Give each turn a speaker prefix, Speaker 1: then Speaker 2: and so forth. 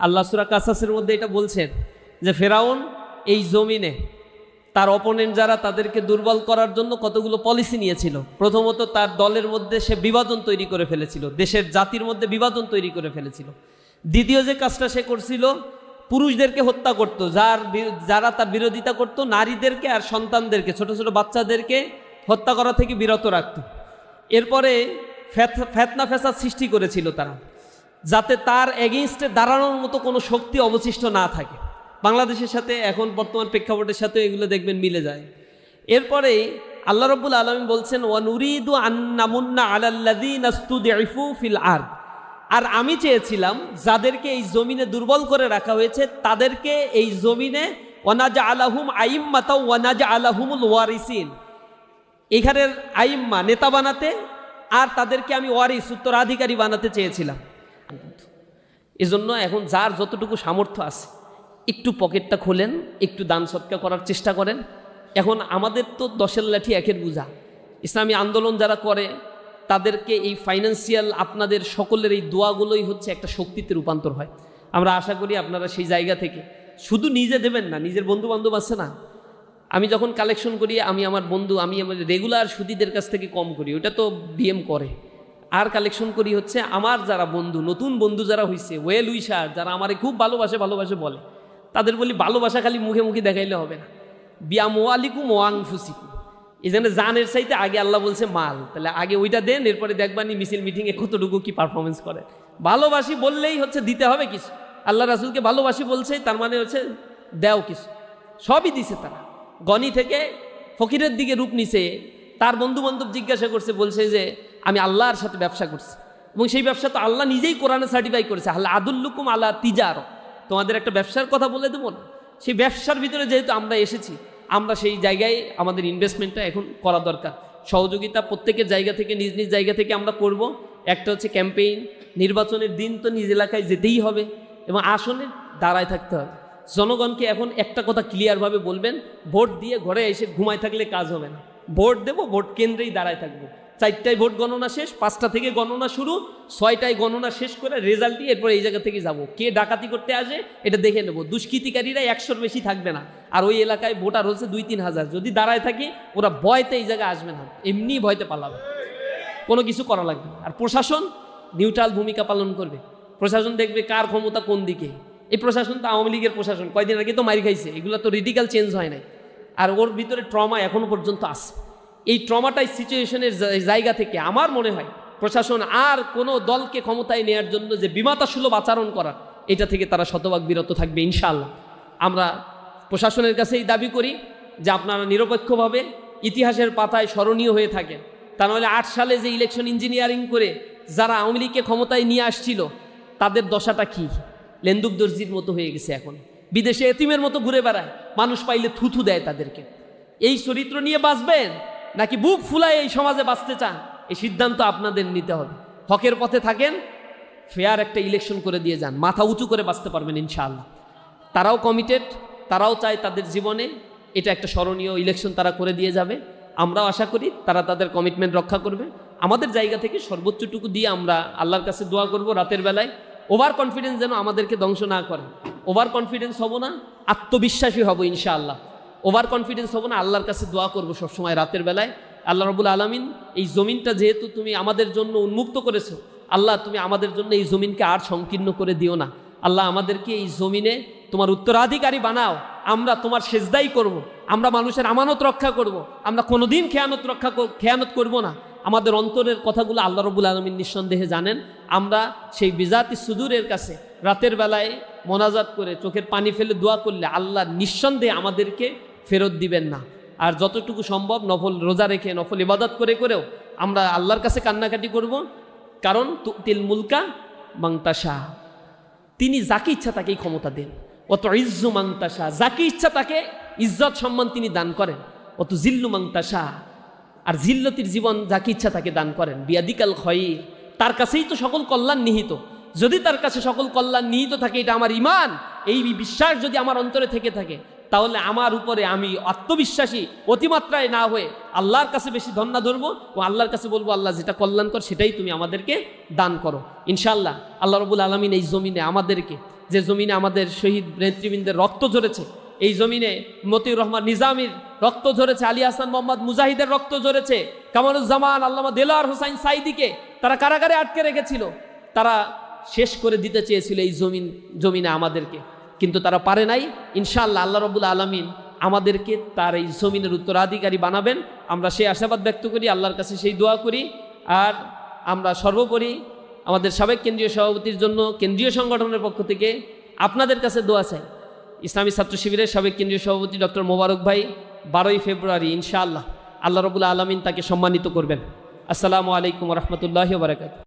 Speaker 1: আল্লাহ সুরা কাসাসের মধ্যে এটা বলছেন যে, ফেরাউন এই জমিনে তার অপোনেন্ট যারা তাদেরকে দুর্বল করার জন্য কতগুলো পলিসি নিয়েছিল। প্রথমত তার দলের মধ্যে সে বিভাজন তৈরি করে ফেলেছিল। দেশের জাতির মধ্যে বিভাজন তৈরি করে ফেলেছিল। দ্বিতীয় যে কাজটা সে করছিল, পুরুষদেরকে হত্যা করত। যার যারা তার বিরোধিতা করত, নারীদেরকে আর সন্তানদেরকে, ছোট ছোট বাচ্চাদেরকে হত্যা করা থেকে বিরত রাখত। এরপরে ফেতনা ফেসাদ সৃষ্টি করেছিল তারা। যাতে তার এগেনস্টে দাঁড়ানোর মতো কোনো শক্তি অবশিষ্ট না থাকে। বাংলাদেশের সাথে এখন বর্তমান প্রেক্ষাপটের সাথে এগুলো দেখবেন মিলে যায়। এরপরেই আল্লাহ রব্বুল আলমী বলছেন, ওয়ানুরিদু আন্নামুন্না আলাল্লাদিন আস্তুদিফু ফিল আর আর আমি চেয়েছিলাম, যাদেরকে এই জমিনে দুর্বল করে রাখা হয়েছে, তাদেরকে এই জমিনে ওয়ানাজা আলাহুম আইম্মাতা ওয়ানাজা আলাহুমুল ওয়ারিসিন। এখানের আইম্মা নেতা বানাতে, আর তাদেরকে আমি ওয়ারিস, উত্তরাধিকারী বানাতে চেয়েছিলাম। এজন্য এখন যার যতটুকু সামর্থ্য আছে, একটু পকেটটা খোলেন, একটু দান সৎকা করার চেষ্টা করেন। এখন আমাদের তো দশের লাঠি একের বোঝা। ইসলামী আন্দোলন যারা করে, তাদেরকে এই ফাইন্যান্সিয়াল আপনাদের সকলের এই দোয়াগুলোই হচ্ছে একটা শক্তিতে রূপান্তর হয়। আমরা আশা করি আপনারা সেই জায়গা থেকে, শুধু নিজে দেবেন না, নিজের বন্ধু বান্ধব আছে না? আমি যখন কালেকশন করি, আমি আমার বন্ধু, আমি আমার রেগুলার সুদীদের কাছ থেকে কম করি, ওটা তো বিএম করে। আর কালেকশন করি হচ্ছে আমার যারা বন্ধু, নতুন বন্ধু যারা হয়েছে ওয়েল উইশার, যারা আমারে খুব ভালোবাসে ভালোবাসে বলে, তাদের বলি ভালোবাসা খালি মুখে মুখে দেখাইলে হবে না। বিয়া মোয়ালিকু মোয়াং ফুসিকু এই জন্য জানের চাইতে আগে আল্লাহ বলছে মাল, তাহলে আগে ওইটা দেন, এরপরে দেখবানি মিছিল মিটিংয়ে কতটুকু কি পারফরমেন্স করে ভালোবাসি বললেই হচ্ছে দিতে হবে কিছু। আল্লাহ রাসুলকে ভালোবাসি বলছে, তার মানে হচ্ছে দেও কিছু। সবই দিছে তারা। গনি থেকে ফকিরের দিকে রূপ নিছে, তার বন্ধু বান্ধব জিজ্ঞাসা করছে, বলছে যে আমি আল্লাহর সাথে ব্যবসা করছি। এবং সেই ব্যবসা তো আল্লাহ নিজেই কোরআনে সার্টিফাই করেছে। আল্লাহ আদুল্লুকুম আল্লাহ তিজার। তোমাদের একটা ব্যবসার কথা বলে দেবো না? সেই ব্যবসার ভিতরে যেহেতু আমরা এসেছি, আমরা সেই জায়গায় আমাদের ইনভেস্টমেন্টটা এখন করা দরকার। সহযোগিতা প্রত্যেকের জায়গা থেকে, নিজ নিজ জায়গা থেকে আমরা করব। একটা হচ্ছে ক্যাম্পেইন নির্বাচনের দিন তো নিজ এলাকায় যেতেই হবে এবং আসনে দাঁড়ায় থাকতে হবে। জনগণকে এখন একটা কথা ক্লিয়ারভাবে বলবেন, ভোট দিয়ে ঘরে এসে ঘুমায় থাকলে কাজ হবে না। ভোট দেবো, ভোট কেন্দ্রেই দাঁড়ায় থাকব। চারটায় ভোট গণনা শেষ, পাঁচটা থেকে গণনা শুরু, ছয়টায় গণনা শেষ করে রেজাল্ট দিয়ে এরপর এই জায়গা থেকে যাব। কে ডাকাতি করতে আসে, এটা দেখে নেব। দুষ্কৃতিকারীরা একশোর বেশি থাকবে না। আর ওই এলাকায় ভোটার হচ্ছে দুই তিন হাজার। যদি দাঁড়ায় থাকি, ওরা ভয়তে এই জায়গায় আসবে না। এমনি ভয়তে পালাবে। কোনো কিছু করা লাগবে আর প্রশাসন নিউট্রাল ভূমিকা পালন করবে। প্রশাসন দেখবে কার ক্ষমতা কোন দিকে। এই প্রশাসন তো আওয়ামী লীগের প্রশাসন। কয়দিন আগে তো মারি খাইছে। এগুলো তো রিডিক্যাল চেঞ্জ হয় নাই। আর ওর ভিতরে ট্রমা এখনও পর্যন্ত আছে। এই ট্রমাটাই সিচুয়েশনের জায়গা থেকে আমার মনে হয় প্রশাসন আর কোনো দলকে ক্ষমতায় নেয়ার জন্য যে বিমাতা সুলভ আচরণ করা, এটা থেকে তারা শতভাগ বিরত থাকবে ইনশাআল্লাহ। আমরা প্রশাসনের কাছেই দাবি করি যে আপনারা নিরপেক্ষভাবে ইতিহাসের পাতায় স্মরণীয় হয়ে থাকেন। তা নাহলে আট সালে যে ইলেকশন ইঞ্জিনিয়ারিং করে যারা আওয়ামী লীগকে ক্ষমতায় নিয়ে আসছিল, তাদের দশাটা কি? লেন্দুক দর্জির মতো হয়ে গেছে এখন। বিদেশে এতিমের মতো ঘুরে বেড়ায়, মানুষ পাইলে থুথু দেয় তাদেরকে। এই চরিত্র নিয়ে বাঁচবেন? নাকি বুক ফুলায় এই সমাজে বাঁচতে চান? এই সিদ্ধান্ত আপনাদের নিতে হবে। হকের পথে থাকেন ফেয়ার একটা ইলেকশন করে দিয়ে যান। মাথা উঁচু করে বাঁচতে পারবেন ইনশাআল্লাহ। তারাও কমিটেড তারাও চায় তাদের জীবনে। এটা একটা স্মরণীয় ইলেকশন তারা করে দিয়ে যাবে। আমরাও আশা করি তারা তাদের কমিটমেন্ট রক্ষা করবে। আমাদের জায়গা থেকে সর্বোচ্চটুকু দিয়ে আমরা আল্লাহর কাছে দোয়া করব রাতের বেলায়। ওভার কনফিডেন্স যেন আমাদেরকে ধ্বংস না করে। ওভার কনফিডেন্স হব না, আত্মবিশ্বাসী হব ইনশাআল্লাহ। ওভার কনফিডেন্স হব না, আল্লাহর কাছে দোয়া করব সবসময় রাতের বেলায় আল্লাহ রবুল আলমিন, এই জমিনটা যেহেতু তুমি আমাদের জন্য উন্মুক্ত করেছ, আল্লাহ তুমি আমাদের জন্য এই জমিনকে আর সংকীর্ণ করে দিও না আল্লাহ আমাদেরকে এই জমিনে তোমার উত্তরাধিকারী বানাও, আমরা তোমার সেজদাই করব। আমরা মানুষের আমানত রক্ষা করব। আমরা কোনোদিন খেয়ানত রক্ষা খেয়ানত করব না আমাদের অন্তরের কথাগুলো আল্লাহ রবুল আলমিন নিঃসন্দেহে জানেন আমরা সেই বিজাতি সুদূরের কাছে রাতের বেলায় মোনাজাত করে চোখের পানি ফেলে দোয়া করলে আল্লাহ নিঃসন্দেহে আমাদেরকে ফেরত দিবেন না। আর যতটুকু সম্ভব নফল রোজা রেখে, নফল ইবাদত করে, করেও আমরা আল্লাহর কাছে কান্নাকাটি করব। কারণ তিল মুলকা মাংতাশা তিনি যাকে ইচ্ছা তাকেই ক্ষমতা দেন। অত ইজ্জু মাংতাশা যাকে ইচ্ছা তাকে ইজ্জত সম্মান তিনি দান করেন। অত জিল্লু মাংতাশা আর জিল্লতির জীবন যাকে ইচ্ছা তাকে দান করেন। বিয়াদিকাল খয়ির তার কাছেই তো সকল কল্যাণ নিহিত। যদি তার কাছে সকল কল্যাণ নিহিত থাকে, এটা আমার ইমান এই বিশ্বাস যদি আমার অন্তরে থেকে থাকে, তাহলে আমার উপরে আমি আত্মবিশ্বাসী অতিমাত্রায় না হয়ে আল্লাহর কাছে বেশি ধন্যা ধরবো ও আল্লাহর কাছে বলব, আল্লাহ যেটা কল্যাণকর সেটাই তুমি আমাদেরকে দান করো। ইনশাল্লাহ আল্লাহ রবুল আলমিন এই জমিনে আমাদেরকে, যে জমিনে আমাদের শহীদ নেতৃবৃন্দের রক্ত ঝরেছে, এই জমিনে মতিউর রহমান নিজামির রক্ত ঝরেছে, আলী হাসান মোহাম্মদ মুজাহিদের রক্ত ঝরেছে, কামালুজ্জামান আল্লামা দেলার হোসাইন সাইদিকে তারা কারাগারে আটকে রেখেছিল, তারা শেষ করে দিতে চেয়েছিল এই জমিন, জমিনে আমাদেরকে। কিন্তু তারা পারে নাই। ইনশাআল্লাহ আল্লাহ রবুল আলমিন আমাদেরকে তার এই জমিনের উত্তরাধিকারী বানাবেন। আমরা সেই আশাবাদ ব্যক্ত করি, আল্লাহর কাছে সেই দোয়া করি। আর আমরা সর্বোপরি আমাদের সাবেক কেন্দ্রীয় সভাপতির জন্য কেন্দ্রীয় সংগঠনের পক্ষ থেকে আপনাদের কাছে দোয়া চাই। ইসলামী ছাত্র শিবিরের সাবেক কেন্দ্রীয় সভাপতি ডক্টর মোবারক ভাই, বারোই ফেব্রুয়ারি, ইনশাআল্লাহ আল্লাহ রবুল্লা আলমিন তাকে সম্মানিত করবেন। আসসালামু আলাইকুম রহমতুল্লাহ বারাকাত